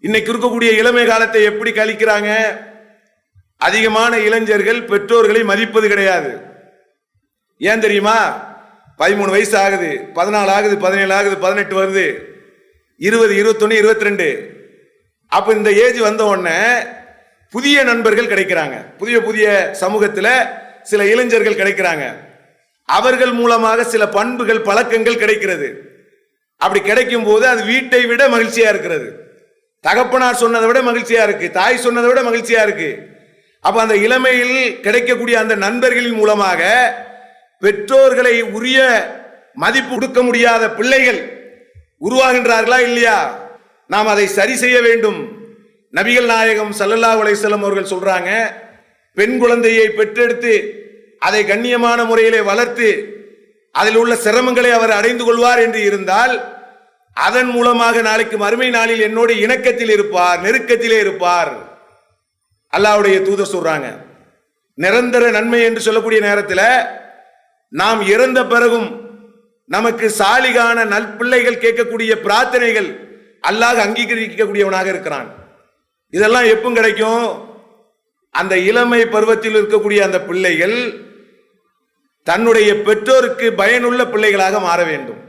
இன்னைக்கு இருக்கக்கூடிய இளமை காலத்தை எப்படி கழிக்கிறாங்க? அதிகமான இளைஞர்கள் பெற்றோர்களை மதிப்பது கிடையாது. ஏன் தெரியுமா? பதிமூணு வயசு ஆகுது பதினாலு ஆகுது பதினேழு ஆகுது பதினெட்டு வருது இருபது இருபத்தொன்னு இருபத்தி ரெண்டு அப்ப இந்த ஏஜ் வந்த உடனே புதிய நண்பர்கள் கிடைக்கிறாங்க. புதிய புதிய சமூகத்தில் சில இளைஞர்கள் கிடைக்கிறாங்க. அவர்கள் மூலமாக சில பண்புகள் பழக்கங்கள் கிடைக்கிறது. அப்படி கிடைக்கும் போது அது வீட்டை விட மகிழ்ச்சியா இருக்கிறது. தகப்பனார் சொன்னதை விட மகிழ்ச்சியா இருக்கு தாய் சொன்னதை விட மகிழ்ச்சியா இருக்கு. அப்ப அந்த இளமையில் கிடைக்கக்கூடிய அந்த நண்பர்களின் மூலமாக பெற்றோர்களை உரிய மதிப்பு கொடுக்க முடியாத பிள்ளைகள் உருவாகின்றார்களா இல்லையா? நாம் அதை சரி செய்ய வேண்டும். நபிகள் நாயகம் சல்லல்லா அலைஹி அவர்கள் சொல்றாங்க பெண் குழந்தையை பெற்றெடுத்து அதை கண்ணியமான முறையிலே வளர்த்து அதில் உள்ள சிரமங்களை அவர் அடைந்து கொள்வார் என்று இருந்தால் அதன் மூலமாக நாளைக்கு மறுமை நாளில் என்னோட இணக்கத்தில் இருப்பார் நெருக்கத்திலே இருப்பார். அல்லாஹ்வுடைய தூதர் சொல்றாங்க. நிரந்தர நன்மை என்று சொல்லக்கூடிய நேரத்தில் நாம் இறந்த பிறகும் நமக்கு சாலிகான நற்பிள்ளைகள் கேட்கக்கூடிய பிரார்த்தனைகள் அல்லாஹ் அங்கீகரிக்கக்கூடியவனாக இருக்கிறான். இதெல்லாம் எப்பவும் கிடைக்கும்? அந்த இளமை பருவத்தில் இருக்கக்கூடிய அந்த பிள்ளைகள் தன்னுடைய பெற்றோருக்கு பயனுள்ள பிள்ளைகளாக மாற வேண்டும்.